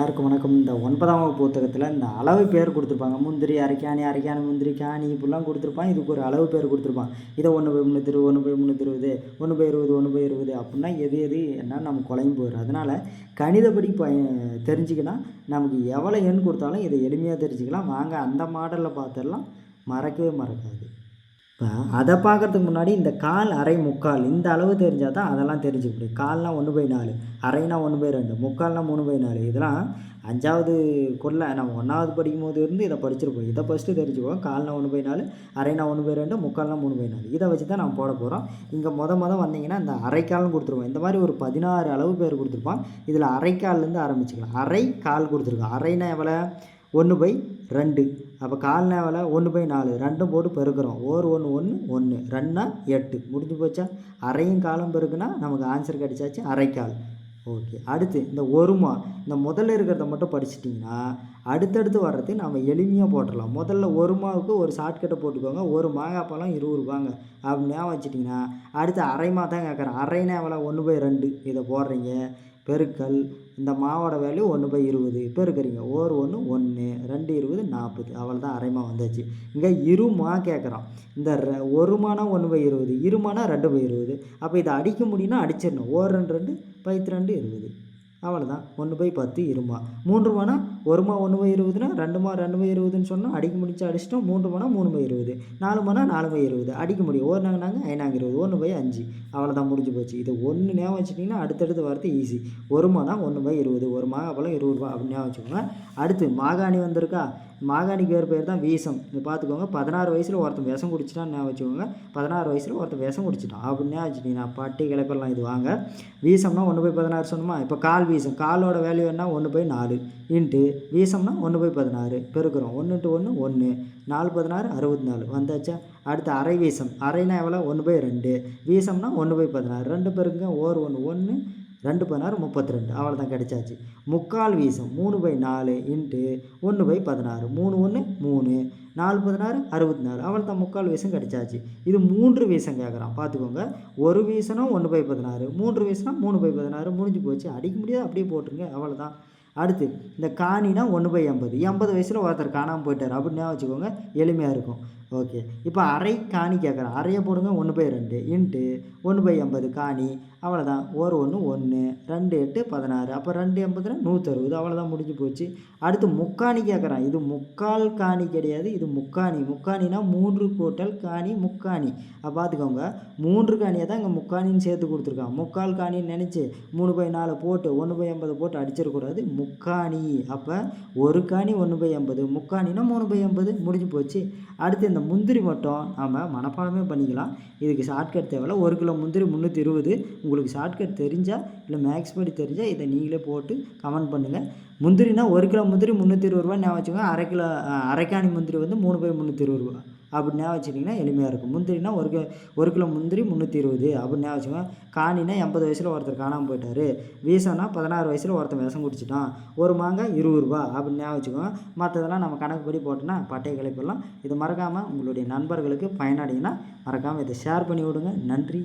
எல்லாருக்கும் வணக்கம். இந்த ஒன்பதாம் வகுப்பு புத்தகத்தில் இந்த அளவு பேர் கொடுத்துருப்பாங்க. முந்திரி அரைக்காணி அரைக்காணி முந்திரி காணி இப்படிலாம் கொடுத்துருப்பான் இதுக்கு ஒரு அளவு பேர் கொடுத்துருப்பான் இதை ஒன்று போய் முந்நூற்றி இருபது ஒன்று போய் முந்நூற்றி இருபது ஒன்று போய் இருபது ஒன்று போய் இருபது அப்படின்னா எது எது என்ன நம்ம குழம்பு போயிடும் அதனால் கணிதப்படி ப தெரிஞ்சுக்கினா நமக்கு எவ்வளோ எண் கொடுத்தாலும் இதை எளிமையாக தெரிஞ்சுக்கலாம். வாங்க அந்த மாடலில் பார்த்துடலாம். மறக்கவே மறக்காது. இப்போ அதை பார்க்கறதுக்கு முன்னாடி இந்த கால் அரை முக்கால் இந்த அளவு தெரிஞ்சால் தான் அதெல்லாம் தெரிஞ்சுக்க முடியும். கால்னால் ஒன்று பை நாலு அரைனா ஒன்று பை ரெண்டு முக்கால்னால் மூணு பை நாலு. இதெல்லாம் அஞ்சாவது கொள்ள நம்ம ஒன்றாவது படிக்கும் போது இருந்து இதை படிச்சிருப்போம் இதை ஃபஸ்ட்டு தெரிஞ்சுக்குவோம். கால்னா ஒன்று பை நாலு அரைனா ஒன்று பை ரெண்டு முக்கால்னா மூணு பை நாலு. இதை வச்சு தான் நம்ம போட போகிறோம் இங்கே மொத மொதல் வந்தீங்கன்னா இந்த அரைக்கால்னு கொடுத்துருவோம். இந்த மாதிரி ஒரு பதினாறு அளவு பேர் கொடுத்துருப்பான். இதில் அரைக்கால்லேருந்து ஆரம்பிச்சுக்கலாம். அரை கால் கொடுத்துருக்கோம். அரைனா எவ்வளோ ஒன்று பை ரெண்டு. அப்போ கால் ஒன்று பை நாலு. ரெண்டும் போட்டு பெருக்கிறோம். ஓர் ஒன்று ஒன்று ஒன்று. ரெண்டுனா எட்டு. முடிஞ்சு போச்சா? அரையும் காலம் பெருக்குன்னா நமக்கு ஆன்சர் கிடைச்சாச்சு அரைக்கால். ஓகே அடுத்து இந்த ஒருமா இந்த முதல்ல இருக்கிறத மட்டும் படிச்சிட்டிங்கன்னா அடுத்தடுத்து வர்றது நம்ம எளிமையாக போட்டுடலாம். முதல்ல ஒரு மாவுக்கு ஒரு ஷார்ட்கட்டை போட்டுக்கோங்க. ஒரு மாங்காய் பழம் இருபது ரூபாங்க. அப்படின்னு வச்சுட்டிங்கன்னா அடுத்து அரைமா தான் கேட்குறேன். அரைனா எவ்வளோ ஒன்று பை ரெண்டு. இதை போடுறீங்க. பெருக்கல் இந்த மாவோட வேல்யூ ஒன்று பை இருபது. பெருக்கிறீங்க. ஓர் ஒன்று ஒன்று ரெண்டு இருபது நாற்பது. அவ்வளோதான் அரைமா வந்தாச்சு. இங்கே இருமா கேட்குறோம் இந்த ர ஒரு மானா ஒன்று பை இருபது இருமானா ரெண்டு பை இருபது. அப்போ இதை அடிக்க முடியும்னா அடிச்சிடணும். ஓர் ரெண்டு ரெண்டு பைத்து ரெண்டு இருபது. அவ்வளோதான் ஒன்று பை பத்து இருமா மூன்று மானா ஒரு மா ஒன்று பை இருபதுனா ரெண்டு மா ரெண்டு பை இருபதுன்னு சொன்னால் அடிக்க முடிச்சு அடிச்சிட்டோம். மூன்று மானா மூணு பை இருபது. நாலு மானா நாலு பை இருபது. அடிக்க முடியும். ஒரு நாங்கள் நாங்கள் ஐநாங்க இருபது. ஒன்று பை அஞ்சு. அவ்வளோதான் முடிஞ்சு போச்சு. இது ஒன்று ஞாபகம் வச்சுட்டிங்கன்னா அடுத்தடுத்து வரது ஈஸி ஒரு மானா ஒன்று பை இருபது. ஒரு மாகாப்பழம் இருபது ரூபா அப்படின்னு ஞாபகம் வச்சுக்கோங்க. அடுத்து மாகாணி வந்திருக்கா? மாகாணிக்கு வேறு பேர் தான் வீசம். இது பார்த்துக்கோங்க. பதினாறு வயசில் ஒருத்தன் விஷம் குடிச்சிட்டான்னு வச்சுக்கோங்க. பதினாறு வயசில் ஒருத்தன் விஷம் குடிச்சிட்டான். அப்படின்னு ஞாபகம் நான் பட்டி கிளப்பெல்லாம் இது வாங்க. வீசம்னா ஒன்று போய் பதினாறு சொன்னோமா? இப்போ கால் வீசம். காலோட வேல்யூ என்ன? ஒன்று போய் நாலு. இன்ட்டு வீசம்னா ஒன்று போய் பதினாறு. பெருக்கிறோம். ஒன்று இன்ட்டு ஒன்று ஒன்று. நாலு பதினாறு அறுபத்தி நாலு வந்தாச்சா? அடுத்து அரை வீசம். அரைனா எவ்வளோ? ஒன்று போய் ரெண்டு. வீசம்னா ஒன்று போய் பதினாறு. ரெண்டு பேருக்குங்க. ஓர் ஒன்று. ஒன்று ரெண்டு பதினாறு முப்பத்தி ரெண்டு அவ்வளோதான் கிடைச்சாச்சு. முக்கால் வீசம் மூணு பை நாலு இன்ட்டு ஒன்று பை பதினாறு. மூணு ஒன்று மூணு. நாலு பதினாறு அறுபத்தி நாலு அவள் தான் முக்கால் வீசம் கிடைச்சாச்சு. இது மூன்று வீசம் கேட்குறான் பார்த்துக்கோங்க ஒரு வீசனா ஒன்று பை பதினாறு. மூன்று வீசனா மூணு பை பதினாறு. முடிஞ்சு போச்சு. அடிக்க முடியாது. அப்படியே போட்டுருங்க. அவ்வளோதான் அடுத்து இந்த காணினா ஒன்று பை எண்பது. எண்பது வயசில் ஒருத்தர் காணாமல் போயிட்டார். அப்படின்னு வச்சுக்கோங்க எளிமையாக இருக்கும். ஓகே. இப்போ அரை காணி கேட்குறேன் அரையை போடுங்க ஒன்று பை ரெண்டு. இன்ட்டு ஒன்று பை எண்பது காணி. அவ்வளோதான் ஒரு ஒன்று ஒன்று ரெண்டு எட்டு பதினாறு. அப்போ ரெண்டு எண்பதுனா நூற்றறுபது அவ்வளோதான் முடிஞ்சு போச்சு. அடுத்து முக்காணி கேட்குறான் இது முக்கால் காணி கிடையாது. இது முக்காணி. முக்காணினா மூன்று கூட்டல் காணி முக்காணி. அப்போ பார்த்துக்கோங்க மூன்று காணியை தான் இங்கே முக்காணின்னு சேர்த்து கொடுத்துருக்கான். முக்கால் காணின்னு நினச்சி மூணு பை நாலு போட்டு ஒன்று பை எண்பது போட்டு அடிச்சிடக்கூடாது முக்காணி. அப்போ ஒரு காணி ஒன்று பை எண்பது முக்காணினா மூணு பை எண்பது முடிஞ்சு போச்சு. அடுத்து இந்த முந்திரி மட்டும் நாம் மனப்பாடமே பண்ணிக்கலாம். இதுக்கு ஷார்ட்கட் தேவையில்ல. ஒரு கிலோ முந்திரி முந்நூற்றி இருபது. உங்களுக்கு ஷார்ட்கட் தெரிஞ்சால் இல்லை மேக்ஸ் படி தெரிஞ்சால் இதை நீங்களே போட்டு கமெண்ட் பண்ணுங்கள் முந்திரினா ஒரு கிலோ முந்திரி முந்நூற்றி இருபது ரூபா நான் வச்சுக்கோங்க. அரை கிலோ அரைக்காணி முந்திரி வந்து மூணு பை முந்நூற்றி இருபது ரூபா. அப்படி ஞாபகம் வச்சுட்டிங்கன்னா எளிமையாக இருக்கும். முந்திரினா ஒரு கிலோ ஒரு கிலோ முந்திரி முந்நூற்றி இருபது. அப்படின்னு ஞாபகம் வச்சுக்கோங்க. காணினா எண்பது வயசில் ஒருத்தர் காணாமல் போயிட்டார். வீசம்னா பதினாறு வயசில் ஒருத்தன் விஷம் குடிச்சிட்டான். ஒரு மாங்காய் இருபது ரூபா. அப்படின்னு ஞாபகம் வச்சுக்கோங்க. மற்றதெல்லாம் நம்ம கணக்குப்படி போட்டோன்னா பட்டை கிளைப்பெல்லாம் இது மறக்காமல் உங்களுடைய நண்பர்களுக்கு பயனடையினா மறக்காமல் இதை ஷேர் பண்ணி விடுங்க. நன்றி.